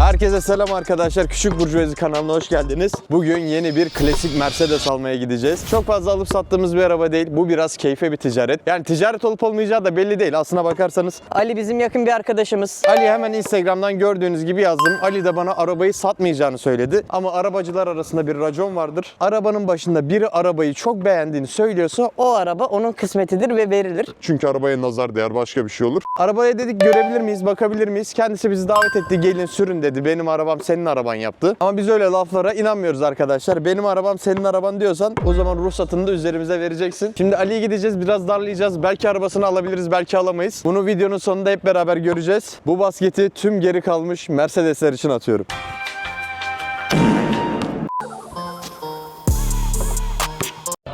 Herkese selam arkadaşlar. Küçük Burjuvazi kanalına hoş geldiniz. Bugün yeni bir klasik Mercedes almaya gideceğiz. Çok fazla alıp sattığımız bir araba değil. Bu biraz keyfe bir ticaret. Yani ticaret olup olmayacağı da belli değil. Aslına bakarsanız Ali bizim yakın bir arkadaşımız. Ali hemen Instagram'dan gördüğünüz gibi yazdım. Ali de bana arabayı satmayacağını söyledi. Ama arabacılar arasında bir racon vardır. Arabanın başında biri arabayı çok beğendiğini söylüyorsa O araba onun kısmetidir ve verilir. Çünkü arabaya nazar değer başka bir şey olur. Arabaya dedik görebilir miyiz, bakabilir miyiz? Kendisi bizi davet etti, gelin sürün dedi. Benim arabam senin araban yaptı. Ama biz öyle laflara inanmıyoruz arkadaşlar. Benim arabam senin araban diyorsan o zaman ruhsatını da üzerimize vereceksin. Şimdi Ali'ye gideceğiz, biraz darlayacağız. Belki arabasını alabiliriz, belki alamayız. Bunu videonun sonunda hep beraber göreceğiz. Bu basketi tüm geri kalmış Mercedesler için atıyorum.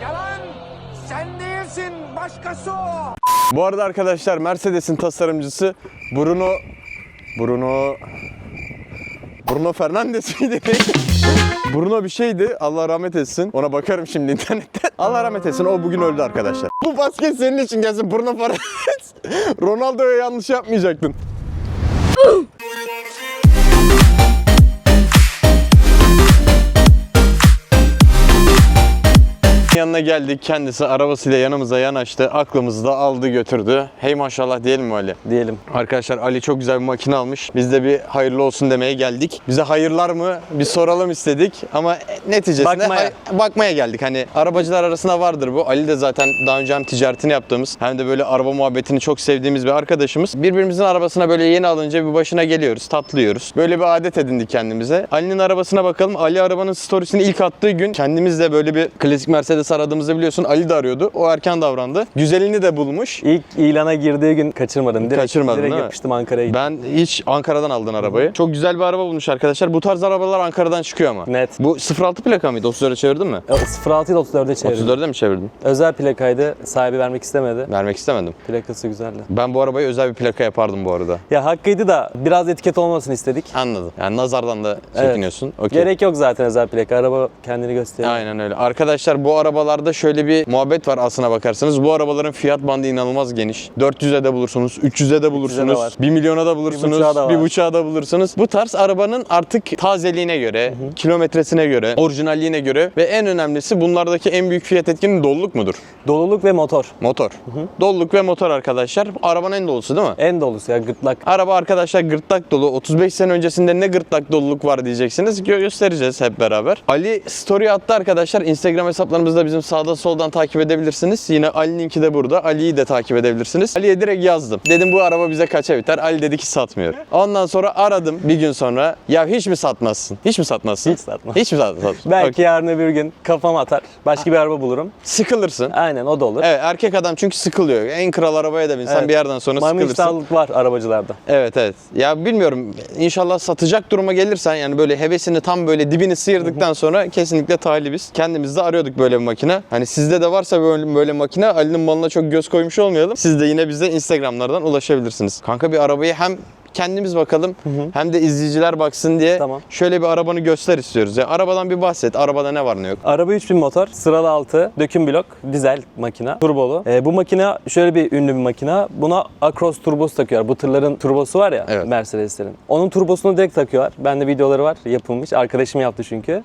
Yalan sen değilsin başkası o. Bu arada arkadaşlar Mercedes'in tasarımcısı Bruno Bruno Bruno Fernandes miydi? Bruno bir şeydi. Allah rahmet etsin. Ona bakarım şimdi internetten. Allah rahmet etsin. O bugün öldü arkadaşlar. Bu basket senin için gelsin Bruno Fernandes. Ronaldo'ya yanlış yapmayacaktın. Yanına geldik. Kendisi arabasıyla yanımıza yanaştı. Aklımızı da aldı götürdü. Hey maşallah diyelim mi Ali? Diyelim. Arkadaşlar Ali çok güzel bir makine almış. Biz de bir hayırlı olsun demeye geldik. Bize hayırlar mı? Bir soralım istedik ama neticesinde Bakmaya. bakmaya geldik. Hani arabacılar arasında vardır bu. Ali de zaten daha önce hem ticaretini yaptığımız hem de böyle araba muhabbetini çok sevdiğimiz bir arkadaşımız. Birbirimizin arabasına böyle yeni alınca bir başına geliyoruz, tatlıyoruz. Böyle bir adet edindik kendimize. Ali'nin arabasına bakalım. Ali arabanın storiesini ilk attığı gün kendimiz de böyle bir klasik Mercedes aradığımızda biliyorsun Ali de arıyordu. O erken davrandı. Güzelini de bulmuş. İlk ilana girdiği gün kaçırmadım. Direkt, Kaçırmadın direkt yapıştım Ankara'ya. Ben hiç Ankara'dan aldın arabayı. Çok güzel bir araba bulmuş arkadaşlar. Bu tarz arabalar Ankara'dan çıkıyor ama. Net. Bu 06 plaka mıydı? 34'e çevirdin mi? 06 ile 34'e çevirdim. 34'e mi çevirdin? Özel plakaydı. Sahibi vermek istemedi. Vermek istemedim. Plakası güzeldi. Ben bu arabayı özel bir plaka yapardım bu arada. Ya hakkıydı da biraz etiket olmasını istedik. Anladım. Yani nazardan da Evet. çekiniyorsun. Okey. Gerek yok zaten özel plaka. Araba kendini gösteriyor. Aynen öyle. Arkadaşlar bu arabalarda şöyle bir muhabbet var aslına bakarsanız. Bu arabaların fiyat bandı inanılmaz geniş. 400'e de bulursunuz, 300'e de bulursunuz, var. 1 milyona da bulursunuz, buçuğa da var. 1,5'a da bulursunuz. Bu tarz arabanın artık tazeliğine göre, kilometresine göre, orijinalliğine göre ve en önemlisi bunlardaki en büyük fiyat etkinin doluluk mudur? Doluluk ve motor. Motor. Doluluk ve motor arkadaşlar. Arabanın en dolusu değil mi? En dolusu ya gırtlak. Araba arkadaşlar gırtlak dolu. 35 sene öncesinde ne gırtlak doluluk var diyeceksiniz. Gö- göstereceğiz hep beraber. Ali story attı arkadaşlar. Instagram hesaplarımızda bizim sağda soldan takip edebilirsiniz. Yine Ali'ninki de burada. Ali'yi de takip edebilirsiniz. Ali'ye direkt yazdım. Dedim bu araba bize kaça biter? Ali dedi ki satmıyor. Ondan sonra aradım bir gün sonra. Ya hiç mi satmazsın? Hiç mi satmazsın? Hiç satmam. Hiç mi satmazsın? Belki Okey. yarın öbür gün kafam atar. Başka bir araba bulurum. Sıkılırsın. Aynen o da olur. Evet erkek adam çünkü sıkılıyor. En kral arabaya da binsen Evet. bir yerden sonra Maymun sıkılırsın. iştahlılık var arabacılarda. Evet evet. Ya bilmiyorum. İnşallah satacak duruma gelirsen yani böyle hevesini tam böyle dibini sıyırdıktan sonra kesinlikle talibiz. Kendimiz de arıyorduk böyle bir makine. Hani sizde de varsa böyle, böyle makine Ali'nin malına çok göz koymuş olmayalım. Siz de yine bize Instagram'lardan ulaşabilirsiniz. Kanka bir arabayı hem kendimiz bakalım hem de izleyiciler baksın diye Tamam. şöyle bir arabanı göster istiyoruz. Ya arabadan bir bahset. Arabada ne var ne yok. Araba 3000 motor, sıralı altı, döküm blok, dizel makine, turbolu. Ee, bu makine şöyle bir ünlü bir makine. Buna Acros turbosu takıyorlar. Bu tırların turbosu var ya Evet. Mercedeslerin. Onun turbosunu direkt takıyorlar. Bende videoları var yapılmış. Arkadaşım yaptı çünkü.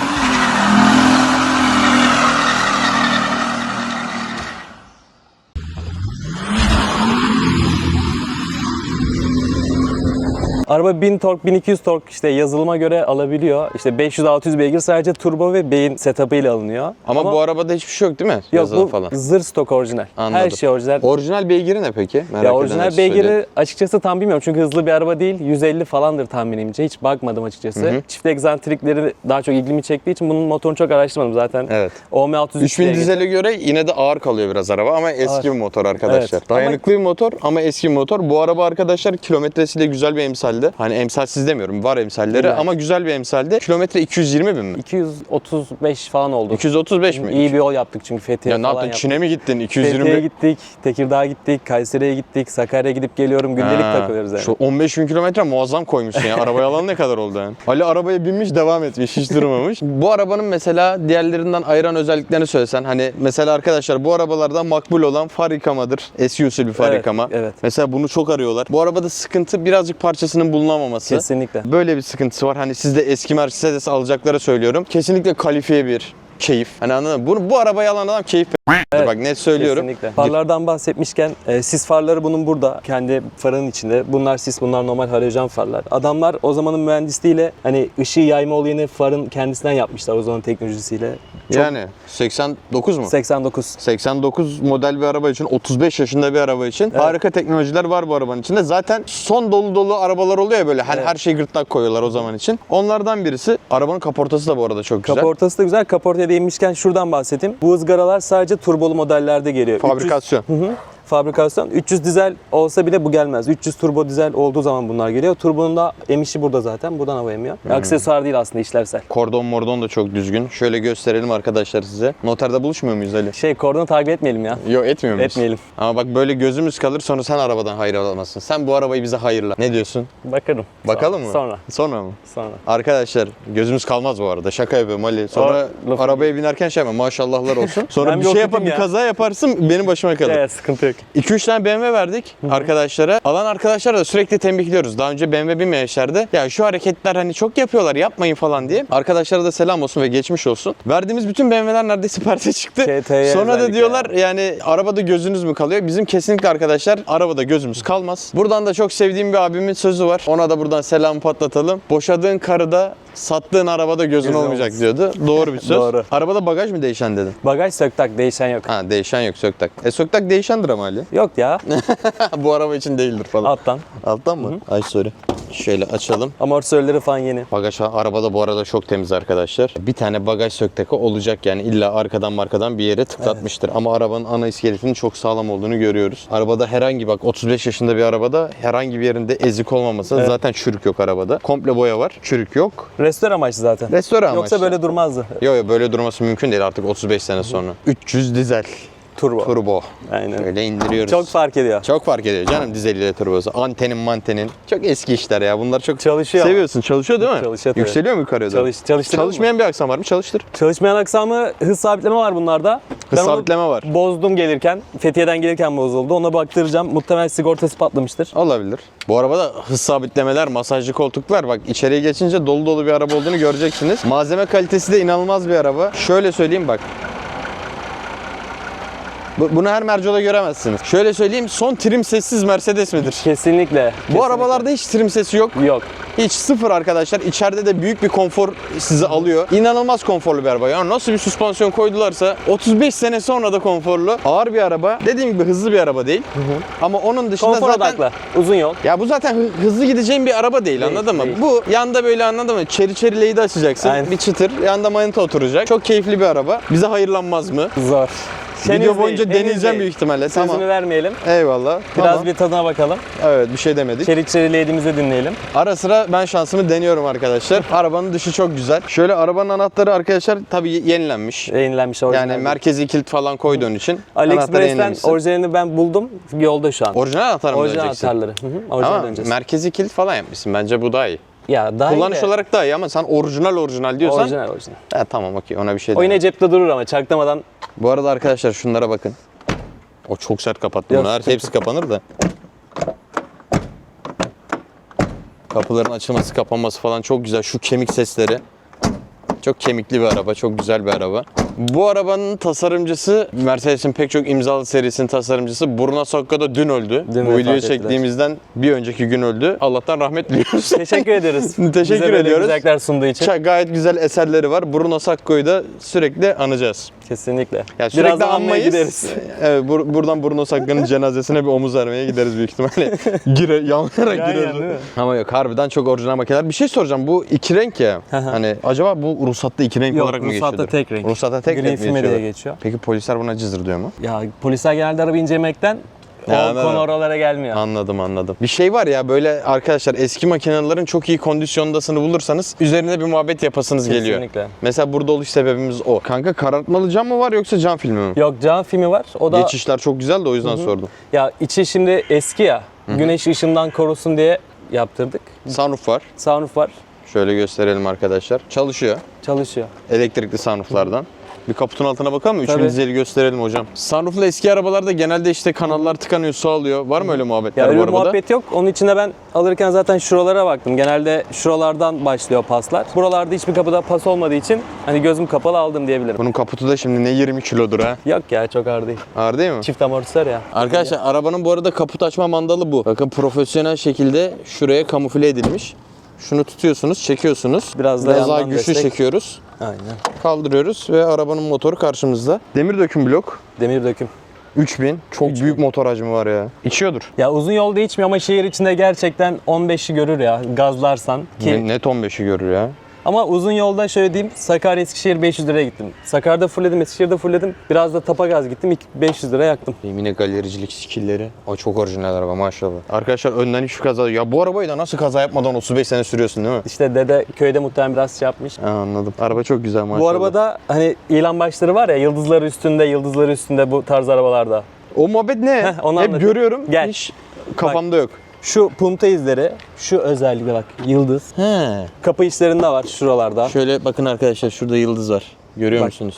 Araba 1000 tork, 1200 tork işte yazılıma göre alabiliyor. İşte 500-600 beygir sadece turbo ve beyin setup'ı ile alınıyor. Ama, bu arabada hiçbir şey yok değil mi? Yok Yazılı bu falan. zırh stok orijinal. Her Anladım. şey orijinal. Orijinal beygiri ne peki? Merak ya orijinal için söyleyeyim. beygiri açıkçası tam bilmiyorum çünkü hızlı bir araba değil. 150 falandır tahminimce. Hiç bakmadım açıkçası. Çift egzantrikleri daha çok ilgimi çektiği için bunun motorunu çok araştırmadım zaten. Evet. OM 603 3000 diye dizele göre yine de ağır kalıyor biraz araba ama eski Ağır. bir motor arkadaşlar. Evet. Ama- Dayanıklı bir motor ama eski bir motor. Bu araba arkadaşlar kilometresiyle güzel bir emsalde. Hani emsalsiz demiyorum var emsalleri ki. ama güzel bir emsalde. Kilometre 220 bin mi? 235 falan oldu. 235 mi? İyi bir yol yaptık çünkü Fethiye Ya ne falan yaptın? yaptık. Çin'e mi gittin? Fethiye'ye 220 gittik, Tekirdağ'a gittik, Kayseri'ye gittik, Sakarya'ya gidip geliyorum. Gündelik Ha, takılıyoruz yani. Şu 15 bin kilometre muazzam koymuşsun ya. Arabaya alan ne kadar oldu yani? Ali arabaya binmiş devam etmiş hiç durmamış. bu arabanın mesela diğerlerinden ayıran özelliklerini söylesen. Hani mesela arkadaşlar bu arabalarda makbul olan far yıkamadır. Usul bir far Evet, yıkama. evet. Mesela bunu çok arıyorlar. Bu arabada sıkıntı birazcık parçasının bulunamaması. Kesinlikle. Böyle bir sıkıntısı var. Hani siz de eski Mercedes alacaklara söylüyorum. Kesinlikle kalifiye bir keyif. Hani anladın mı? Bu, bu arabayı alan adam keyif Evet, Bak net söylüyorum. Kesinlikle. Farlardan bahsetmişken e, sis farları bunun burada. Kendi farının içinde. Bunlar sis, bunlar normal halojen farlar. Adamlar o zamanın mühendisliğiyle hani ışığı yayma olayını farın kendisinden yapmışlar o zaman teknolojisiyle. Çok- Yani 89 mu? 89. 89 model bir araba için, 35 yaşında bir araba için harika teknolojiler var bu arabanın içinde. Zaten son dolu dolu arabalar oluyor ya böyle hani Evet. her şey gırtlak koyuyorlar o zaman için. Onlardan birisi. Arabanın kaportası da bu arada çok güzel. Kaportası da güzel. Kaportaya değinmişken şuradan bahsedeyim. Bu ızgaralar sadece turbolu modellerde geliyor. 300 Fabrikasyon. Hı hı. Fabrikasyon. 300 dizel olsa bile bu gelmez. 300 turbo dizel olduğu zaman bunlar geliyor. Turbonun da emişi burada zaten. Buradan hava emiyor. Hmm. Aksesuar değil aslında işlevsel. Kordon mordon da çok düzgün. Şöyle gösterelim arkadaşlar size. Noterde buluşmuyor muyuz Ali? Şey kordonu takip etmeyelim ya. Yok etmiyor muyuz? Etmeyelim. Ama bak böyle gözümüz kalır sonra sen arabadan hayır alamazsın. Sen bu arabayı bize hayırla. Ne diyorsun? Bakarım. Bakalım mı? Sonra. Sonra mı? Sonra. Arkadaşlar gözümüz kalmaz bu arada. Şaka yapıyorum Ali. Sonra O- arabaya binerken şey yapma maşallahlar olsun. Sonra Ben bir bir şey yapar bir ya. kaza yaparsın benim başıma kalır. Evet sıkıntı yok. 2-3 tane BMW verdik arkadaşlara. Alan arkadaşlar da sürekli tembihliyoruz. Daha önce BMW binmeyenlerde ya şu hareketler hani çok yapıyorlar yapmayın falan diye. Arkadaşlara da selam olsun ve geçmiş olsun. Verdiğimiz bütün BMW'ler neredeyse perte çıktı. KT'ye Sonra da diyorlar yani arabada gözünüz mü kalıyor? Bizim kesinlikle arkadaşlar arabada gözümüz kalmaz. Buradan da çok sevdiğim bir abimin sözü var. Ona da buradan selam patlatalım. Boşadığın karıda sattığın arabada gözün Gözün olmayacak olmasın. diyordu. Doğru bir söz. Doğru. Arabada bagaj mı değişen dedin? Bagaj söktak değişen yok. Ha değişen yok söktak. E söktak değişendir ama Ali. Yok ya. Bu araba için değildir falan. Alttan. Alttan mı? Ay sorry. Şöyle açalım. Amortisörleri falan yeni. Bagaj arabada bu arada çok temiz arkadaşlar. Bir tane bagaj sökteki olacak yani illa arkadan markadan bir yere tıklatmıştır. Ama arabanın ana iskeletinin çok sağlam olduğunu görüyoruz. Arabada herhangi bak 35 yaşında bir arabada herhangi bir yerinde ezik olmaması Evet. zaten çürük yok arabada. Komple boya var. Çürük yok. Restore amaçlı zaten. Restore amaçlı. Yoksa böyle durmazdı. Yok yok böyle durması mümkün değil artık 35 sene sonra. 300 dizel. Turbo. Turbo. Aynen. Öyle indiriyoruz. Çok fark ediyor. Çok fark ediyor canım dizeliyle turbosu. Antenin mantenin. Çok eski işler ya. Bunlar çok Çalışıyor ama. Seviyorsun. Çalışıyor değil mi? Çalışıyor tabii. Yükseliyor mu yukarıya doğru? Çalış, çalıştıralım mı? Çalışmayan bir aksam var mı? Çalıştır. Çalışmayan aksamı hız sabitleme var bunlarda. Hız Ben sabitleme var. Bozdum gelirken. Fethiye'den gelirken bozuldu. Ona baktıracağım. Muhtemelen sigortası patlamıştır. Olabilir. Bu arabada hız sabitlemeler, masajlı koltuklar bak içeriye geçince dolu dolu bir araba olduğunu göreceksiniz. Malzeme kalitesi de inanılmaz bir araba. Şöyle söyleyeyim bak. Bu- Bunu her Merco'da göremezsiniz. Şöyle söyleyeyim son trim sessiz Mercedes midir? Kesinlikle. Bu arabalarda hiç trim sesi yok. Yok. Hiç sıfır arkadaşlar. İçeride de büyük bir konfor sizi alıyor. İnanılmaz konforlu bir araba. Yani nasıl bir süspansiyon koydularsa 35 sene sonra da konforlu. Ağır bir araba. Dediğim gibi hızlı bir araba değil. Ama onun dışında Konfor zaten odaklı. Uzun yol. ya bu zaten hı- hızlı gideceğin bir araba değil, Değil, anladın mı? değil. Bu yanda böyle anladın mı? Çeri çeri leydi açacaksın. Aynen. Bir çıtır. Yanda manita oturacak. Çok keyifli bir araba. Bize hayırlanmaz mı? Zor. Video boyunca deneyeceğim büyük ihtimalle. Sözünü Tamam. vermeyelim. Eyvallah. Biraz Tamam. bir tadına bakalım. Evet bir şey demedik. Çelik çerileydiğimizi dinleyelim. Ara sıra ben şansımı deniyorum arkadaşlar. Arabanın dışı çok güzel. Şöyle arabanın anahtarı arkadaşlar tabii yenilenmiş. Yenilenmiş orijinal. Yani merkezi kilit falan koyduğun için anahtarı AliExpress'ten orijinalini ben buldum. Yolda şu an. Orijinal anahtar mı Orijinal döneceksin? anahtarları. Hı hı. Orijinal Ama döneceğiz. merkezi kilit falan yapmışsın. Bence bu daha iyi. Ya daha Kullanış de- olarak daha iyi ama sen orijinal orijinal diyorsan Orijinal orijinal. He, tamam okey ona bir şey O yine cepte durur ama çaktırmadan Bu arada arkadaşlar şunlara bakın. O çok sert kapattı Yok, bunu. Her hepsi kapanır da. Kapıların açılması, kapanması falan çok güzel. Şu kemik sesleri. Çok kemikli bir araba, çok güzel bir araba. Bu arabanın tasarımcısı, Mercedes'in pek çok imzalı serisinin tasarımcısı Bruno Sacco da dün öldü. Dün Bu videoyu çektiğimizden bir önceki gün öldü. Allah'tan rahmet diliyoruz. teşekkür ederiz. Teşekkür Bize ediyoruz. güzellikler sunduğu için. Çok- Gayet güzel eserleri var. Bruno Sacco'yu da sürekli anacağız. Kesinlikle. Ya sürekli Birazdan anmayız. gideriz. Evet, bur- buradan Bruno Sacco'nun cenazesine bir omuz vermeye gideriz büyük ihtimalle. Gire, yanarak Aynen, gireriz. mi? Ama yok harbiden çok orijinal makineler. Bir şey soracağım. Bu iki renk ya. hani acaba bu ruhsatta iki renk Yok, olarak mı ruhsatta geçiyordur? tek renk. Ruhsatta tek renk mi diye geçiyor. Peki polisler buna cızır diyor mu? Ya polisler genelde araba incelemekten o Ya, konu oralara gelmiyor. Anladım anladım. Bir şey var ya böyle arkadaşlar eski makinelerin çok iyi kondisyondasını bulursanız üzerine bir muhabbet yapasınız geliyor. Kesinlikle. Mesela burada oluş sebebimiz o. Kanka karartmalı cam mı var yoksa cam filmi mi? Yok cam filmi var. O da Geçişler çok güzel de o yüzden sordum. ya içi şimdi eski ya. Güneş ışığından korusun diye yaptırdık. Sunroof var. Sunroof var. Şöyle gösterelim arkadaşlar. Çalışıyor. Çalışıyor. Elektrikli sunrooflardan. Bir kaputun altına bakalım mı? Tabii. Üçüncü dizeli gösterelim hocam. Sunrooflu eski arabalarda genelde işte kanallar tıkanıyor, su alıyor. Var mı öyle muhabbetler Ya bu öyle arabada? muhabbet yok. Onun için de ben alırken zaten şuralara baktım. Genelde şuralardan başlıyor paslar. Buralarda hiçbir kapıda pas olmadığı için hani gözüm kapalı aldım diyebilirim. Bunun kaputu da şimdi ne 20 kilodur ha. Yok ya çok ağır değil. Ağır değil mi? Çift amortisör ya. Arkadaşlar arabanın bu arada kaput açma mandalı bu. Bakın profesyonel şekilde şuraya kamufle edilmiş. Şunu tutuyorsunuz, çekiyorsunuz. Biraz da daha güçlü destek. çekiyoruz. Aynen. Kaldırıyoruz ve arabanın motoru karşımızda. Demir döküm blok. Demir döküm. 3000. Çok büyük motor hacmi var ya. İçiyordur. Ya uzun yolda içmiyor ama şehir içinde gerçekten 15'i görür ya gazlarsan ki. Ne- Net 15'i görür ya. Ama uzun yolda şöyle diyeyim Sakarya Eskişehir 500 liraya gittim. Sakarya'da fullledim, Eskişehir'de fullledim. Biraz da tapa gaz gittim. ilk 500 lira yaktım. Yine galericilik skillleri. O çok orijinal araba maşallah. Arkadaşlar önden hiçbir kaza Ya bu arabayı da nasıl kaza yapmadan 35 sene sürüyorsun değil mi? İşte dede köyde muhtemelen biraz şey yapmış. Ha, anladım. Araba çok güzel maşallah. Bu arabada hani ilan başları var ya yıldızlar üstünde, yıldızlar üstünde bu tarz arabalarda. O muhabbet ne? Heh, onu Hep anlatayım. görüyorum. Gel. Hiç kafamda yok. Şu punta izleri, şu özellikle bak yıldız. He. Kapı içlerinde var şuralarda. Şöyle bakın arkadaşlar şurada yıldız var. Görüyor Bak. musunuz?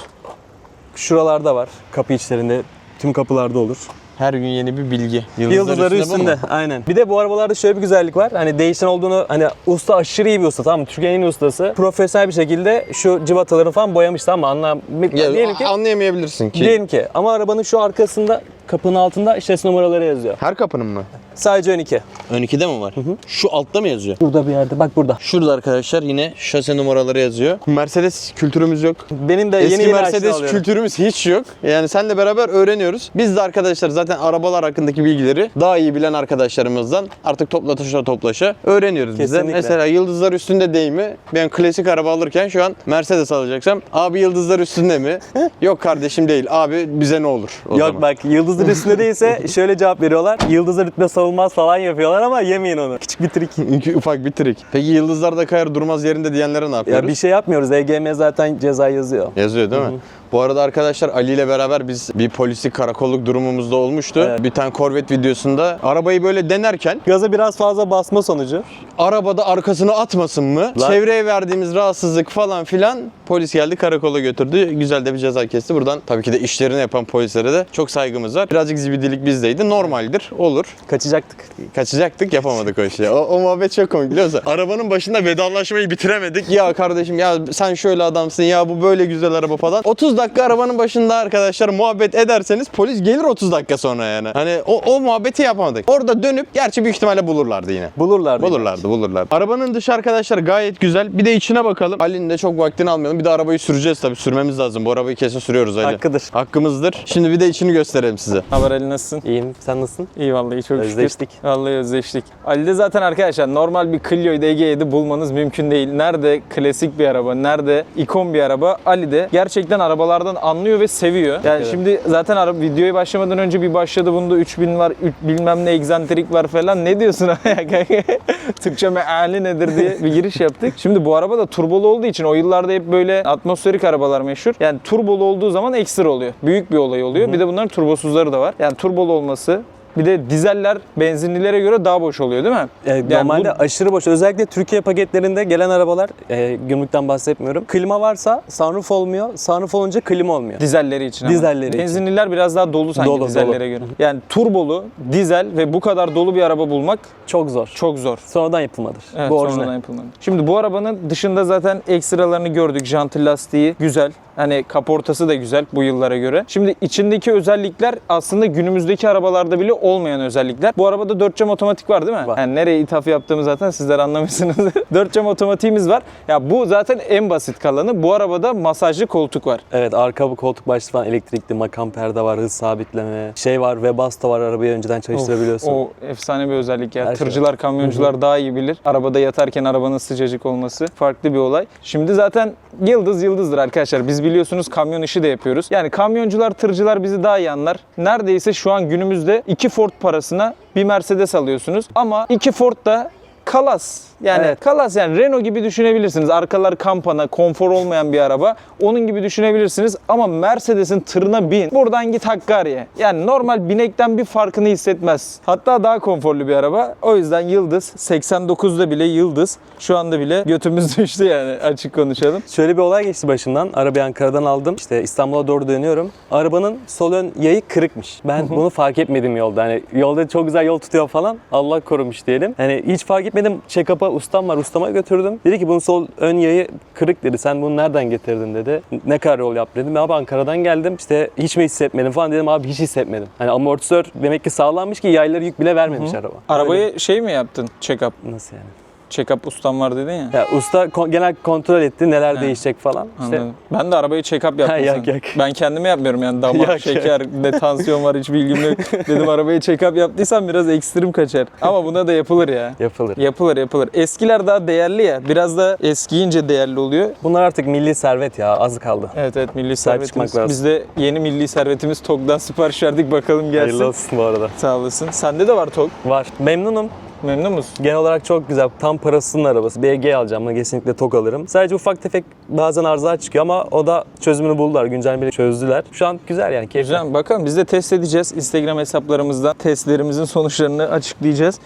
Şuralarda var. Kapı içlerinde. Tüm kapılarda olur. Her gün yeni bir bilgi. Yıldızları üstünde bu üstünde. mu? Aynen. Bir de bu arabalarda şöyle bir güzellik var. Hani değişen olduğunu hani usta aşırı iyi bir usta tamam mı? Türkiye'nin en iyi ustası. Profesyonel bir şekilde şu cıvatalarını falan boyamış tamam mı? Anlam Ya, diyelim ki anlayamayabilirsin ki. diyelim ki ama arabanın şu arkasında kapının altında şasi numaraları yazıyor. Her kapının mı? Sadece ön iki. Ön 2'de mi var? Şu altta mı yazıyor? Burada bir yerde bak burada. Şurada arkadaşlar yine şase numaraları yazıyor. Mercedes kültürümüz yok. Benim de Eski yeni yeni Mercedes kültürümüz hiç yok. Yani senle beraber öğreniyoruz. Biz de arkadaşlar zaten arabalar hakkındaki bilgileri daha iyi bilen arkadaşlarımızdan artık toplaşa toplaşa öğreniyoruz. Kesinlikle. Mesela yıldızlar üstünde değil mi? Ben klasik araba alırken şu an Mercedes alacaksam abi yıldızlar üstünde mi? yok kardeşim değil. Abi bize ne olur o Yok zaman. bak yıldızın üstünde değilse şöyle cevap veriyorlar. Yıldızın üstünde savunmaz falan yapıyorlar ama yemeyin onu. Küçük bir trik. Çünkü ufak bir trik. Peki yıldızlar da kayar durmaz yerinde diyenlere ne yapıyoruz? Ya bir şey yapmıyoruz. EGM zaten ceza yazıyor. Yazıyor değil mi? Bu arada arkadaşlar Ali ile beraber biz bir polislik karakolluk durumumuzda olmuştu. Evet. Bir tane Corvette videosunda arabayı böyle denerken Gaza biraz fazla basma sonucu. arabada arkasını atmasın mı? Lan- Çevreye verdiğimiz rahatsızlık falan filan polis geldi karakola götürdü. Güzel de bir ceza kesti. Buradan tabii ki de işlerini yapan polislere de çok saygımız var. Birazcık zibidilik bizdeydi. Normaldir. Olur. Kaçacaktık. Kaçacaktık yapamadık o işi. O, o muhabbet çok komik biliyor musun? Arabanın başında vedalaşmayı bitiremedik. Ya kardeşim ya sen şöyle adamsın ya bu böyle güzel araba falan. 30 dakika arabanın başında arkadaşlar muhabbet ederseniz polis gelir 30 dakika sonra yani. Hani o, o muhabbeti yapamadık. Orada dönüp gerçi büyük ihtimalle bulurlardı yine. Bulurlar. Bulurlardı bulurlardı. Arabanın dışı arkadaşlar gayet güzel. Bir de içine bakalım. Ali'nin de çok vaktini almayalım. Bir de arabayı süreceğiz tabii. Sürmemiz lazım. Bu arabayı kesin sürüyoruz Ali. Hakkıdır. Hakkımızdır. Şimdi bir de içini gösterelim size. Haber Ali nasılsın? İyiyim. Sen nasılsın? İyi vallahi çok Özleştik. şükür. Vallahi özleştik. Ali'de zaten arkadaşlar normal bir Clio'yu da Ege'yi bulmanız mümkün değil. Nerede klasik bir araba, nerede ikon bir araba Ali'de gerçekten arabalardan anlıyor ve seviyor. Yani Evet. şimdi zaten araba videoya başlamadan önce bir başladı bunda 3000 var, üç- bilmem ne egzantrik var falan. Ne diyorsun Türkçe meali nedir diye bir giriş yaptık. Şimdi bu araba da turbolu olduğu için o yıllarda hep böyle atmosferik arabalar meşhur. Yani turbolu olduğu zaman ekstra oluyor. Büyük bir olay oluyor. Bir de bunların turbosuzları da var. Yani turbolu olması bir de dizeller benzinlilere göre daha boş oluyor değil mi? E, Yani normalde bu- aşırı boş. Özellikle Türkiye paketlerinde gelen arabalar, e, gümrükten bahsetmiyorum. Klima varsa sunroof olmuyor. Sunroof olunca klima olmuyor. Dizelleri için ama. Dizelleri için. Benzinliler biraz daha dolu sanki Dolu, dizellere dolu. göre. Yani turbolu, dizel ve bu kadar dolu bir araba bulmak Çok zor. çok zor. Sonradan yapılmadır. Evet, Bu sonradan yapılmadı. Şimdi bu arabanın dışında zaten ekstralarını gördük. Janti lastiği güzel. Hani kaportası da güzel bu yıllara göre. Şimdi içindeki özellikler aslında günümüzdeki arabalarda bile olmayan özellikler. Bu arabada 4 cam otomatik var değil mi? Var. Yani nereye ithaf yaptığımı zaten sizler anlamışsınız. 4 cam otomatiğimiz var. Ya bu zaten en basit kalanı. Bu arabada masajlı koltuk var. Evet arka bu koltuk başlığı falan elektrikli makam perde var, hız sabitleme, şey var, Webasto var arabayı önceden çalıştırabiliyorsun. O efsane bir özellik ya. Her şey. Tırcılar, kamyoncular daha iyi bilir. Arabada yatarken arabanın sıcacık olması farklı bir olay. Şimdi zaten yıldız yıldızdır arkadaşlar. Biz biliyorsunuz kamyon işi de yapıyoruz. Yani kamyoncular, tırcılar bizi daha iyi anlar. Neredeyse şu an günümüzde iki Ford parasına bir Mercedes alıyorsunuz. Ama iki Ford da kalas. Yani Evet. kalas yani Renault gibi düşünebilirsiniz. Arkalar kampana, konfor olmayan bir araba. Onun gibi düşünebilirsiniz. Ama Mercedes'in tırına bin. Buradan git Hakkari'ye. Yani normal binekten bir farkını hissetmez. Hatta daha konforlu bir araba. O yüzden Yıldız 89'da bile Yıldız. Şu anda bile götümüz düştü yani açık konuşalım. Şöyle bir olay geçti başımdan. Arabayı Ankara'dan aldım. İşte İstanbul'a doğru dönüyorum. Arabanın sol ön yayı kırıkmış. Ben bunu fark etmedim yolda. Hani yolda çok güzel yol tutuyor falan. Allah korumuş diyelim. Hani hiç fark etmedim. Check-up'a ustam var. Ustama götürdüm. Dedi ki bunun sol ön yayı kırık dedi. Sen bunu nereden getirdin dedi. Ne kadar yol yap dedim. Abi Ankara'dan geldim. İşte hiç mi hissetmedim falan dedim. Abi hiç hissetmedim. Hani amortisör demek ki sağlanmış ki yayları yük bile vermemiş araba. Arabayı şey mi yaptın? Check-up. Öyle. Nasıl yani? Check-up ustam var dedin ya. Ya usta kon- genel kontrol etti neler He. değişecek falan. İşte Anladım. Ben de arabayı check-up yaptım. Yak, sandım. yak. Ben kendime yapmıyorum yani damar, Yak, şeker, ne tansiyon var hiç bilgim yok. Dedim arabayı check-up yaptıysam biraz ekstrem kaçar. Ama buna da yapılır ya. yapılır. Yapılır yapılır. Eskiler daha değerli ya. Biraz da eskiyince değerli oluyor. Bunlar artık milli servet ya az kaldı. Evet evet milli Sahip servetimiz. lazım. Biz de yeni milli servetimiz TOG'dan sipariş verdik bakalım gelsin. Hayırlı olsun bu arada. Sağ olasın. Sende de var TOG. Var. Memnunum. Memnun musun? Genel olarak çok güzel. Tam parasının arabası. BG alacağım. Buna kesinlikle TOG alırım. Sadece ufak tefek bazen arızalar çıkıyor ama o da çözümünü buldular. Güncellemeyle çözdüler. Şu an güzel yani. Keyifli. Güzel. Bakalım biz de test edeceğiz. Instagram hesaplarımızda testlerimizin sonuçlarını açıklayacağız.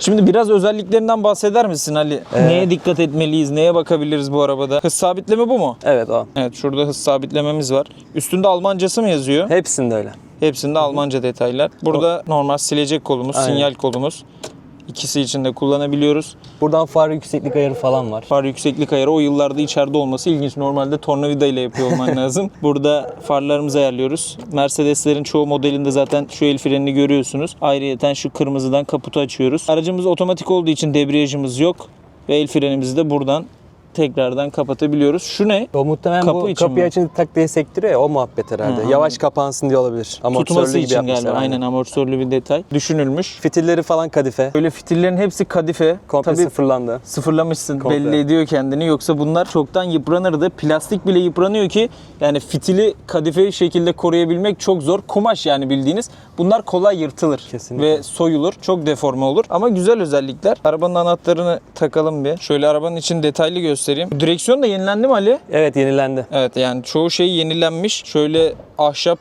Şimdi biraz özelliklerinden bahseder misin Ali? Neye dikkat etmeliyiz? Neye bakabiliriz bu arabada? Hız sabitleme bu mu? Evet o. Evet şurada hız sabitlememiz var. Üstünde Almancası mı yazıyor? Hepsinde öyle. Hepsinde Almanca detaylar. Burada normal silecek kolumuz, Aynen. sinyal kolumuz. İkisi için de kullanabiliyoruz. Buradan far yükseklik ayarı falan var. Far yükseklik ayarı o yıllarda içeride olması ilginç. Normalde tornavida ile yapıyor olman lazım. Burada farlarımızı ayarlıyoruz. Mercedeslerin çoğu modelinde zaten şu el frenini görüyorsunuz. Ayrıyeten şu kırmızıdan kaputu açıyoruz. Aracımız otomatik olduğu için debriyajımız yok. Ve el frenimizi de buradan tekrardan kapatabiliyoruz. Şu ne? O muhtemelen Kapı bu için kapıyı mi? açınca tak diye sektiriyor ya o muhabbet herhalde. Hı, Yavaş kapansın diye olabilir. Amortisörlü Tutması gibi için yapmışlar, galiba. Aynen amortisörlü bir detay. Düşünülmüş. Fitilleri falan kadife. Böyle fitillerin hepsi kadife. Komple Tabii sıfırlandı. sıfırlamışsın. Komple. Belli ediyor kendini. Yoksa bunlar çoktan yıpranırdı. Plastik bile yıpranıyor ki yani fitili kadife şekilde koruyabilmek çok zor. Kumaş yani bildiğiniz. Bunlar kolay yırtılır Kesinlikle. ve soyulur. Çok deforme olur. Ama güzel özellikler. Arabanın anahtarını takalım bir. Şöyle arabanın için detaylı göstereyim. Direksiyon da yenilendi mi Ali? Evet yenilendi. Evet yani çoğu şey yenilenmiş. Şöyle ahşap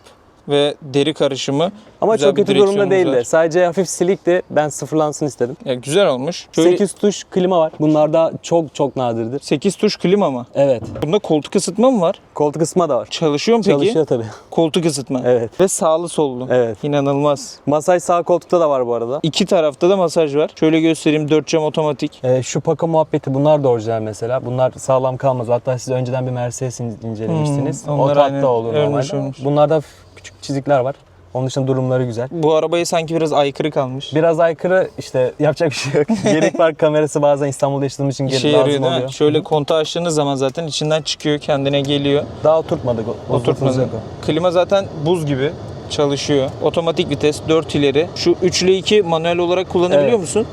ve deri karışımı. Ama Güzel çok kötü durumda değildi. var. Sadece hafif silikti. Ben sıfırlansın istedim. Ya güzel olmuş. Şöyle 8, 8 tuş klima var. Bunlar da çok çok nadirdir. tuş klima mı? Evet. Bunda koltuk ısıtma mı var? Koltuk ısıtma da var. Çalışıyor mu peki? Çalışıyor tabii. Koltuk ısıtma. Evet. Ve sağlı sollu. Evet. İnanılmaz. Masaj sağ koltukta da var bu arada. İki tarafta da masaj var. Şöyle göstereyim. Dört cam otomatik. Ee, şu paka muhabbeti bunlar da orijinal mesela. Bunlar sağlam kalmaz. Hatta siz önceden bir Mercedes in- incelemiştiniz. Hmm, o aynen olur normalde. Bunlarda küçük çizikler var. Onun dışında durumları güzel. Bu arabayı sanki biraz aykırı kalmış. Biraz aykırı işte yapacak bir şey yok. Geri park kamerası bazen İstanbul'da yaşadığım için geri lazım yarıyor oluyor. Şöyle kontağı açtığınız zaman zaten içinden çıkıyor, kendine geliyor. Daha oturtmadı. Oturtmadı. Klima zaten buz gibi çalışıyor. Otomatik vites 4 ileri. Şu 3 ile 2 manuel olarak kullanabiliyor Evet. musun?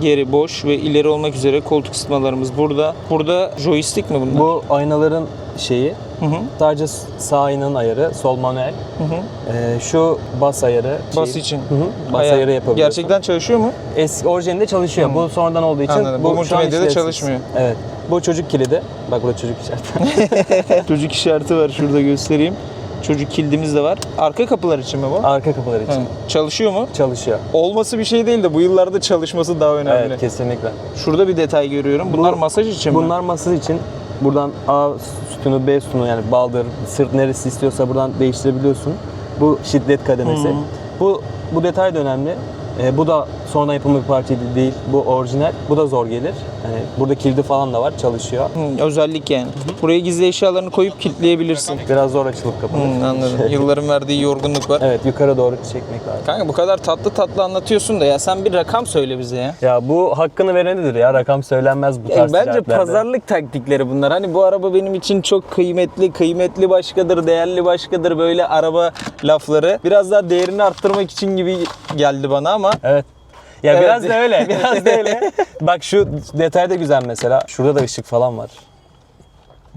Geri boş ve ileri olmak üzere koltuk ısıtmalarımız burada. Burada joystick mi bunlar? Bu aynaların şeyi Hı hı. sadece sağ aynanın ayarı, sol manuel. Hı hı. Ee, şu bas ayarı. Bas şey- için. Hı hı. Bas Bayağı- ayarı yapabiliyorsun. Gerçekten çalışıyor mu? Eski orijinalinde çalışıyor. Hı. Bu sonradan olduğu için Anladım. Bu an multimedyada çalışmıyor. Evet. Bu çocuk kilidi. Bak burada çocuk işareti. Çocuk işareti var şurada göstereyim. Çocuk kilidimiz de var. Arka kapılar için mi bu? Arka kapılar için. Hı. Çalışıyor mu? Çalışıyor. Olması bir şey değil de bu yıllarda çalışması daha önemli. Evet kesinlikle. Şurada bir detay görüyorum. Bunlar masaj için mi? Bunlar masaj için buradan A sütunu, B sütunu yani baldır, sırt neresi istiyorsa buradan değiştirebiliyorsun. Bu şiddet kademesi. Hı. Bu bu detay da önemli. Ee, bu da sonradan yapılma bir parça değil. Bu orijinal. Bu da zor gelir. Yani burada kilidi falan da var. Çalışıyor. Hı, özellik yani. Buraya gizli eşyalarını koyup kilitleyebilirsin. Biraz zor açılıp kapanır. Hı, anladım. Yılların verdiği yorgunluk var. Evet yukarı doğru çekmek lazım. Kanka bu kadar tatlı tatlı anlatıyorsun da ya sen bir rakam söyle bize ya. Ya bu hakkını verenidir ya. Rakam söylenmez bu Ya tarz bence ticaretlerde. pazarlık taktikleri bunlar. Hani bu araba benim için çok kıymetli, kıymetli başkadır, değerli başkadır böyle araba lafları. Biraz daha değerini arttırmak için gibi geldi bana ama Evet. Ya Evet. biraz da öyle, biraz da öyle. Bak şu detay da güzel mesela. Şurada da ışık falan var.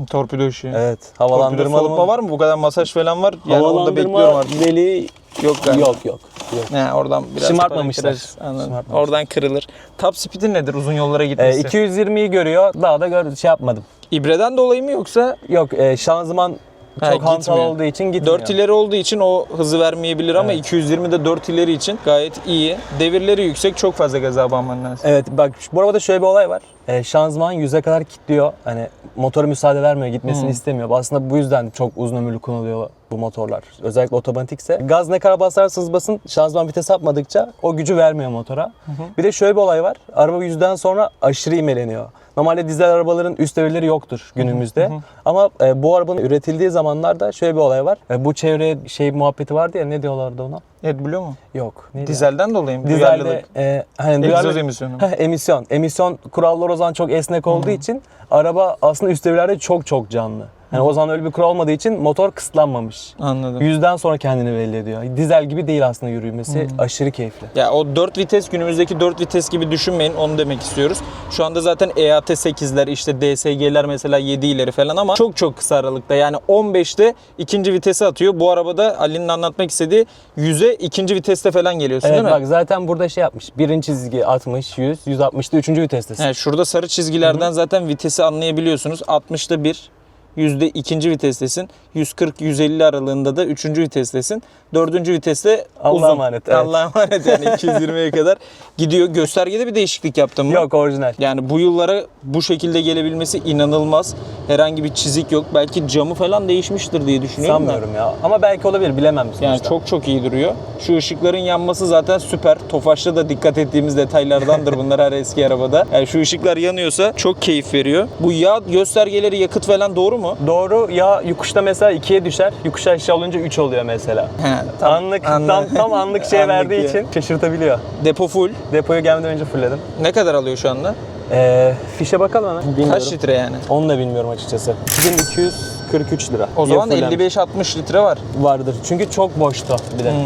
Torpido ışığı. Evet. Havalandırmalı soğutma var mı? Bu kadar masaj falan var. Yani onu da bekliyorum artık. deliği Yok galiba. yok yok. yok. He, oradan biraz Şımartmamışlar. Şımartmamışlar. Oradan kırılır. Top speed'in nedir uzun yollara Ee, gitmesi? 220'yi görüyor. Daha da gör, şey yapmadım. İbreden dolayı mı yoksa Yok e, şanzıman Ha, çok hantal gitmiyor. olduğu için gitmiyor. 4 ileri olduğu için o hızı vermeyebilir ama Evet. 220'de 4 ileri için gayet iyi. Devirleri yüksek çok fazla gaza bağlaman lazım. Evet bak bu arabada şöyle bir olay var. E, şanzıman 100'e kadar kilitliyor. Hani motora müsaade vermiyor, gitmesini istemiyor. Aslında bu yüzden çok uzun ömürlü kullanılıyor bu motorlar. Özellikle otomatikse. Gaz ne kadar basarsanız basın şanzıman vites atmadıkça o gücü vermiyor motora. Bir de şöyle bir olay var. Araba yüzden sonra aşırı imeleniyor. Normalde dizel arabaların üst devirleri yoktur günümüzde. Ama e, bu arabanın üretildiği zamanlarda şöyle bir olay var. E, bu çevre şey muhabbeti vardı ya ne diyorlardı ona? AdBlue mu? Yok. neydi ya? Dizelden dolayı mı? Dizelde Duyarlılık. e, hani Egzoz duyarlılık- emisyonu. Heh, emisyon. Emisyon kuralları o zaman çok esnek olduğu için araba aslında üst devirlerde çok çok canlı. Yani o zaman öyle bir kural olmadığı için motor kısıtlanmamış. Anladım. Yüzden sonra kendini belli ediyor. Dizel gibi değil aslında yürümesi. Aşırı keyifli. Ya o 4 vites günümüzdeki 4 vites gibi düşünmeyin onu demek istiyoruz. Şu anda zaten EAT 8'ler işte DSG'ler mesela 7 ileri falan ama çok çok kısa aralıkta. Yani 15'te ikinci vitesi atıyor. Bu arabada Ali'nin anlatmak istediği 100'e ikinci viteste falan geliyorsun Evet değil mi? bak zaten burada şey yapmış. Birinci çizgi 60, 100, 160'da üçüncü vitestesin. He, şurada sarı çizgilerden zaten vitesi anlayabiliyorsunuz. 60'da 1, yüzde ikinci vitestesin. 140-150 aralığında da üçüncü vitestesin. Dördüncü viteste Allah'a uzun. emanet, evet. Allah'a emanet yani 220'ye kadar gidiyor. Göstergede bir değişiklik yaptın mı? Yok orijinal. Yani bu yıllara bu şekilde gelebilmesi inanılmaz. Herhangi bir çizik yok. Belki camı falan değişmiştir diye düşünüyorum. Sanmıyorum ya. Ama belki olabilir bilemem sonuçta. Yani çok çok iyi duruyor. Şu ışıkların yanması zaten süper. Tofaş'ta da dikkat ettiğimiz detaylardandır bunlar her eski arabada. Yani şu ışıklar yanıyorsa çok keyif veriyor. Bu yağ göstergeleri yakıt falan doğru mu? Doğru ya yokuşta mesela 2'ye düşer. Yokuş aşağı olunca 3 oluyor mesela. He, anlık anladım. tam tam anlık şey Anlık verdiği ya. için şaşırtabiliyor. Depo full. Depoyu gelmeden önce fullledim. Ne kadar alıyor şu anda? Ee, fişe bakalım hemen. Bilmiyorum. Kaç litre yani? Onu da bilmiyorum açıkçası. 2243 lira. O zaman Fullenmiş. 55-60 litre var. vardır. Çünkü çok boştu bir de. Hmm.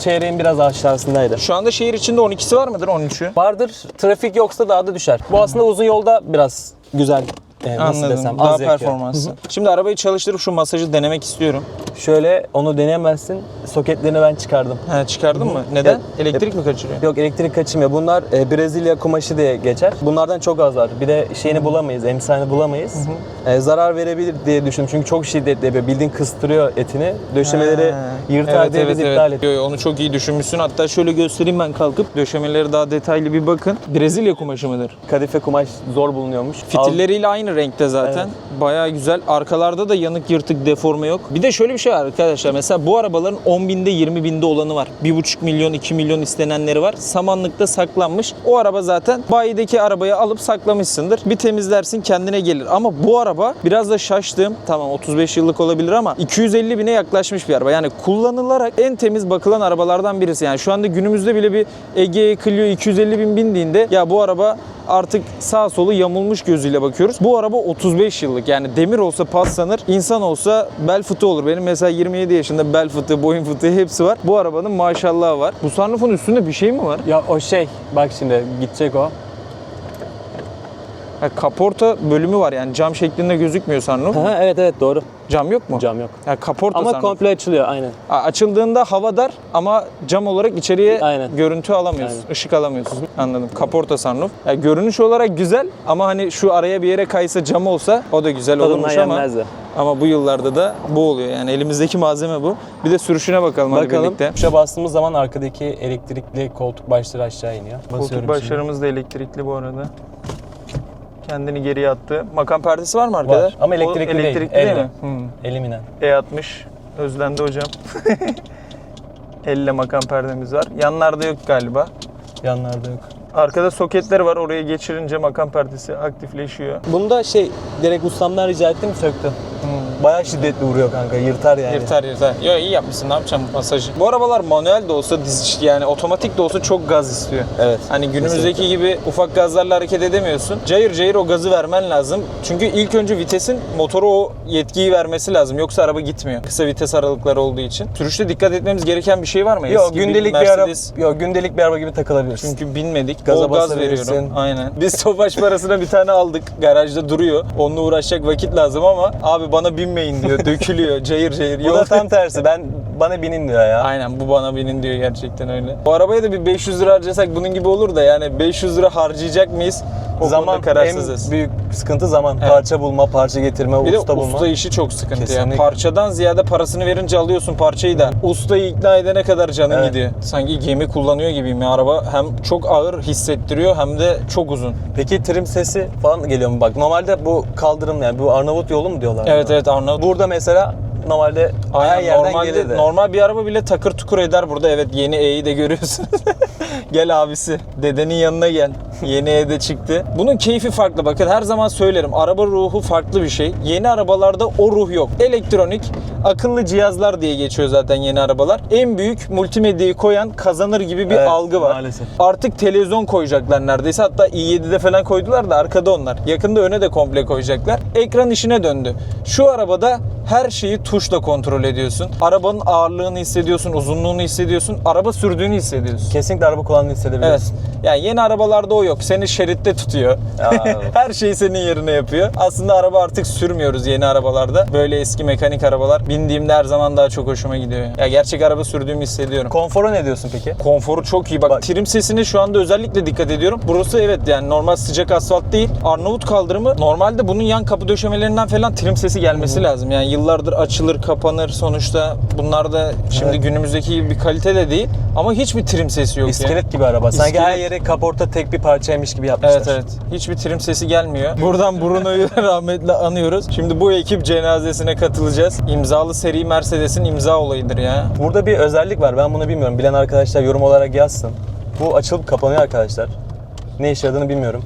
Çeyreğin biraz aşağısındaydı. Şu anda şehir içinde 12'si var mıdır 13'ü? Vardır. Trafik yoksa daha da düşer. Bu aslında uzun yolda biraz güzel. E, nasıl Anladım. desem Daha az yakıyor. performanslı. Şimdi arabayı çalıştırıp şu masajı denemek istiyorum. Şöyle onu deneyemezsin. Soketlerini ben çıkardım. He, çıkardın mı? Neden? Ya- Elektrik mi kaçırıyor? Yok elektrik kaçırmıyor. Bunlar e, Brezilya kumaşı diye geçer. Bunlardan çok az var. Bir de şeyini bulamayız, emsalini bulamayız. E, zarar verebilir diye düşündüm. Çünkü çok şiddetli yapıyor. Bildiğin kıstırıyor etini. Döşemeleri Ha. yırtar evet, diye evet, biz evet. iptal ettik. Yo, yo, onu çok iyi düşünmüşsün. Hatta şöyle göstereyim ben kalkıp. Döşemeleri daha detaylı bir bakın. Brezilya kumaşı mıdır? Kadife kumaş zor bulunuyormuş. Al- Fitilleriyle aynı renkte zaten. Bayağı güzel. Arkalarda da yanık yırtık deforme yok. Bir de şöyle bir şey var arkadaşlar. Mesela bu arabaların 10 binde 20 binde olanı var. 1,5 milyon 2 milyon istenenleri var. Samanlıkta saklanmış. O araba zaten bayideki arabayı alıp saklamışsındır. Bir temizlersin kendine gelir. Ama bu araba biraz da şaştığım tamam 35 yıllık olabilir ama 250 bine yaklaşmış bir araba. Yani kullanılarak en temiz bakılan arabalardan birisi. Yani şu anda günümüzde bile bir Ege Clio 250 bin bindiğinde ya bu araba artık sağ solu yamulmuş gözüyle bakıyoruz. Bu araba 35 yıllık yani demir olsa paslanır, insan olsa bel fıtığı olur. Benim mesela 27 yaşında bel fıtığı, boyun fıtığı hepsi var. Bu arabanın maşallahı var. Bu sunroofun üstünde bir şey mi var? Ya o şey bak şimdi gidecek o. Ha, kaporta bölümü var yani cam şeklinde gözükmüyor sunroof. Ha, evet evet doğru. Cam yok mu? Cam yok. Ha, kaporta Ama sunroof. komple açılıyor aynen. Ha, Açıldığında hava dar ama cam olarak içeriye Aynen. görüntü alamıyorsun, Aynen. ışık alamıyorsun. Anladım. Kaporta sunroof. Ya görünüş olarak güzel ama hani şu araya bir yere kaysa cam olsa o da güzel Tadından olurmuş ama yenmezdi. ama bu yıllarda da bu oluyor. Yani elimizdeki malzeme bu. Bir de sürüşüne bakalım, hadi Bakalım. birlikte. Tuşa bastığımız zaman arkadaki elektrikli koltuk başları aşağı iniyor. Koltuk Basıyorum başlarımız da elektrikli bu arada. Kendini geriye attı. Makam perdesi var mı arkada? Var. Ama O elektrikli, değil. elektrikli değil, Elle. mi? Hmm. Eliminen. E60 özlendi hocam. Elle makam perdemiz var. Yanlarda yok galiba. Yanlarda yok. Arkada soketler var. Oraya geçirince makam perdesi aktifleşiyor. Bunda şey direkt ustamdan rica ettim söktü. Bayağı şiddetli vuruyor kanka. Yırtar yani. Yırtar yırtar. Yo iyi yapmışsın ne yapacağım bu masajı. Bu arabalar manuel de olsa diz yani otomatik de olsa çok gaz istiyor. Evet. Hani günümüzdeki gibi ufak gazlarla hareket edemiyorsun. Cayır cayır o gazı vermen lazım. Çünkü ilk önce vitesin motoru o yetkiyi vermesi lazım. Yoksa araba gitmiyor. Kısa vites aralıkları olduğu için. Sürüşte dikkat etmemiz gereken bir şey var mı? Yok gündelik bir, araba. Mercedes- Yok gündelik bir araba gibi takılabilirsin. Çünkü binmedik. Gaza Bol gaz veriyorum. Aynen. Biz tofaş parasına bir tane aldık. Garajda duruyor. Onunla uğraşacak vakit lazım ama abi bana binmeyin diyor. Dökülüyor. Cayır cayır. Bu da tam tersi. Ben bana binin diyor ya. Aynen bu bana binin diyor gerçekten öyle. Bu arabaya da bir 500 lira harcasak bunun gibi olur da yani 500 lira harcayacak mıyız? O zaman kararsızız. en büyük sıkıntı zaman. Evet. Parça bulma, parça getirme, Bir de usta usta, bulma. işi çok sıkıntı. Kesinlikle. Parçadan ziyade parasını verince alıyorsun parçayı da. Ustayı ikna edene kadar canın Evet. gidiyor. Sanki gemi kullanıyor gibiyim ya. Araba hem çok ağır hissettiriyor hem de çok uzun. Peki trim sesi falan geliyor mu? Bak normalde bu kaldırım yani bu Arnavut yolu mu diyorlar? Evet buna? evet Arnavut. Burada mesela normalde her Aynen yerden normalde gelirdi. normal bir araba bile takır tukur eder burada. Evet yeni E'yi de görüyorsun. gel abisi. Dedenin yanına gel. Yeni E de çıktı. Bunun keyfi farklı. Bakın her zaman söylerim. Araba ruhu farklı bir şey. Yeni arabalarda o ruh yok. Elektronik, akıllı cihazlar diye geçiyor zaten yeni arabalar. En büyük multimedyayı koyan kazanır gibi bir Evet, algı var. maalesef. Artık televizyon koyacaklar neredeyse. Hatta i7'de falan koydular da arkada onlar. Yakında öne de komple koyacaklar. Ekran işine döndü. Şu arabada her şeyi tuşla kontrol ediyorsun. Arabanın ağırlığını hissediyorsun, uzunluğunu hissediyorsun. Araba sürdüğünü hissediyorsun. Kesinlikle araba kullandığını Evet. hissedebiliyorsun. Yani yeni arabalarda o yok. Seni şeritte tutuyor. Her şeyi senin yerine yapıyor. Aslında araba artık sürmüyoruz yeni arabalarda. Böyle eski mekanik arabalar bindiğimde her zaman daha çok hoşuma gidiyor. Ya gerçek araba sürdüğümü hissediyorum. Konfora ne diyorsun peki? Konforu çok iyi. Bak, Bak. trim sesine şu anda özellikle dikkat ediyorum. Burası evet yani normal sıcak asfalt değil. Arnavut kaldırımı normalde bunun yan kapı döşemelerinden falan trim sesi gelmesi lazım. Yani yıllardır açılır, kapanır sonuçta. Bunlar da şimdi Evet. günümüzdeki gibi bir kalite de değil. Ama hiçbir trim sesi yok. İskelet gibi araba. Sanki her yere kaporta tek bir parçaymış gibi yapmışlar. Evet evet. Hiçbir trim sesi gelmiyor. Buradan Bruno'yu rahmetle anıyoruz. Şimdi bu ekip cenazesine katılacağız. İmzalı seri Mercedes'in imza olayıdır ya. Burada bir özellik var. Ben bunu bilmiyorum. Bilen arkadaşlar yorum olarak yazsın. Bu açılıp kapanıyor arkadaşlar. Ne işe yaradığını bilmiyorum.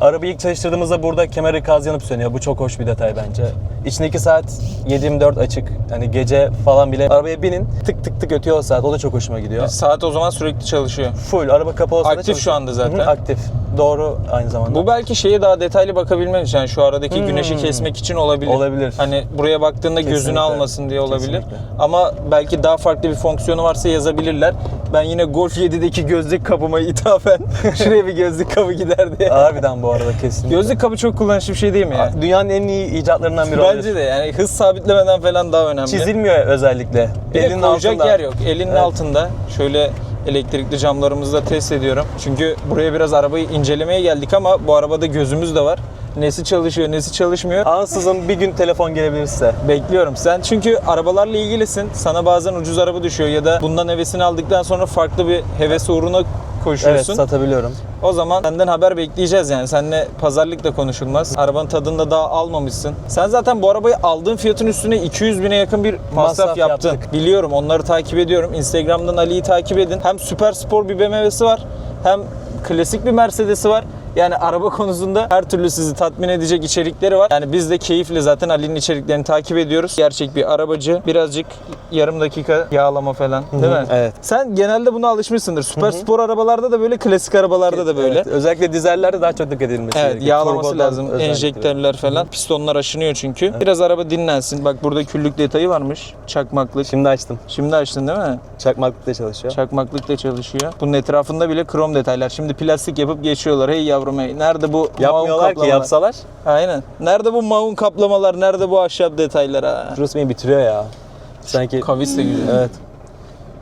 Arabayı ilk çalıştırdığımızda burada kemer ikazı yanıp sönüyor. Bu çok hoş bir detay bence. İçindeki saat 7-24 açık. Hani gece falan bile arabaya binin tık tık tık ötüyor o saat. O da çok hoşuma gidiyor. Saat o zaman sürekli çalışıyor. Full araba kapalı olsa da Aktif şu çalışıyor. anda zaten. Hı hı, aktif. Doğru aynı zamanda. Bu belki şeye daha detaylı bakabilmen için yani şu aradaki Hmm. güneşi kesmek için olabilir. Olabilir. Hani buraya baktığında gözünü Kesinlikle. almasın diye olabilir. Kesinlikle. Ama belki daha farklı bir fonksiyonu varsa yazabilirler. Ben yine Golf 7'deki gözlük kapıma ithafen şuraya bir gözlük kapı gider diye. Harbiden bu arada kesinlikle. Gözlük kapı çok kullanışlı bir şey değil mi ya? Dünyanın en iyi icatlarından biri Bence olabilir. de yani hız sabitlemeden falan daha önemli. Çizilmiyor özellikle. Bir de Elinin koyacak altında. yer yok. Elinin Evet. altında. Şöyle elektrikli camlarımızı da test ediyorum. Çünkü buraya biraz arabayı incelemeye geldik ama bu arabada gözümüz de var. Nesi çalışıyor, nesi çalışmıyor. Ansızın bir gün telefon gelebilirse. Bekliyorum. Sen çünkü arabalarla ilgilisin. Sana bazen ucuz araba düşüyor ya da bundan hevesini aldıktan sonra farklı bir heves uğruna Evet koşuyorsun. satabiliyorum. o zaman senden haber bekleyeceğiz yani. Seninle pazarlık da konuşulmaz. Arabanın tadını da daha almamışsın. Sen zaten bu arabayı aldığın fiyatın üstüne 200 bine yakın bir masraf, Masraf yaptın. yaptık. Biliyorum onları takip ediyorum. Instagram'dan Ali'yi takip edin. Hem süper spor bir BMW'si var hem klasik bir Mercedes'i var. Yani araba konusunda her türlü sizi tatmin edecek içerikleri var. Yani biz de keyifle zaten Ali'nin içeriklerini takip ediyoruz. Gerçek bir arabacı. Birazcık yarım dakika yağlama falan değil mi? Evet. Sen genelde buna alışmışsındır. Süper spor arabalarda da böyle, klasik arabalarda da böyle. Evet, özellikle dizellerde daha çok dikkat edilmesi Evet gerekiyor. yağlaması Turbodan lazım. özellikle. Enjektörler falan. Pistonlar aşınıyor çünkü. Biraz araba dinlensin. Bak burada küllük detayı varmış. Çakmaklık. Şimdi açtım. Şimdi açtın değil mi? Çakmaklıkta çalışıyor. Çakmaklık da çalışıyor. Bunun etrafında bile krom detaylar. Şimdi plastik yapıp geçiyorlar. Hey yavrum hey. Nerede bu maun Yapmıyorlar ki yapsalar. Aynen. Nerede bu maun kaplamalar? Nerede bu ahşap detaylar ha? Bruce bitiriyor ya. Sanki Kavis de güzel. evet.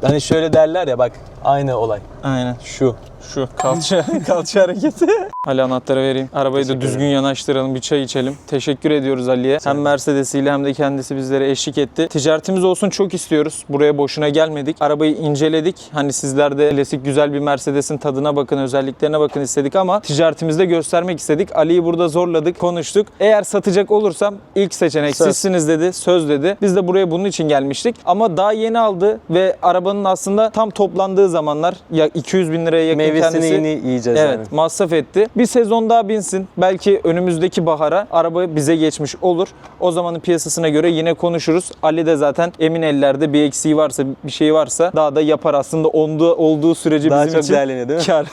Hani şöyle derler ya bak aynı olay. Aynen. Şu. Şu kalça, kalça hareketi. Ali anahtarı vereyim. Arabayı da düzgün yanaştıralım, bir çay içelim. Teşekkür ediyoruz Ali'ye. Hem Mercedes'iyle hem de kendisi bizlere eşlik etti. Ticaretimiz olsun çok istiyoruz. Buraya boşuna gelmedik. Arabayı inceledik. Hani sizler de klasik güzel bir Mercedes'in tadına bakın, özelliklerine bakın istedik ama ticaretimizde göstermek istedik. Ali'yi burada zorladık, konuştuk. Eğer satacak olursam ilk seçenek Söz. sizsiniz dedi, söz dedi. Biz de buraya bunun için gelmiştik. Ama daha yeni aldı ve arabanın aslında tam toplandığı zamanlar ya 200 bin liraya yakın Meyvesini kendisi yeni yiyeceğiz Evet yani. masraf etti. Bir sezon daha binsin. Belki önümüzdeki bahara araba bize geçmiş olur. O zamanın piyasasına göre yine konuşuruz. Ali de zaten emin ellerde bir eksiği varsa bir şey varsa daha da yapar aslında olduğu, olduğu sürece Daha bizim çok için değerleniyor değil mi? kar.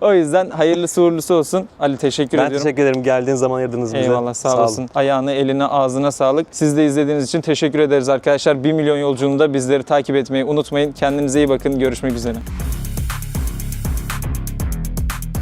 o yüzden hayırlısı uğurlusu olsun. Ali teşekkür Ben ediyorum. teşekkür ederim. Geldiğin zaman ayırdınız bize. Eyvallah sağ, olun. olasın. Ayağına, eline, ağzına sağlık. Siz de izlediğiniz için teşekkür ederiz arkadaşlar. 1 milyon yolculuğunda bizleri takip etmeyi unutmayın. Kendinize iyi bakın. Görüşmek üzere.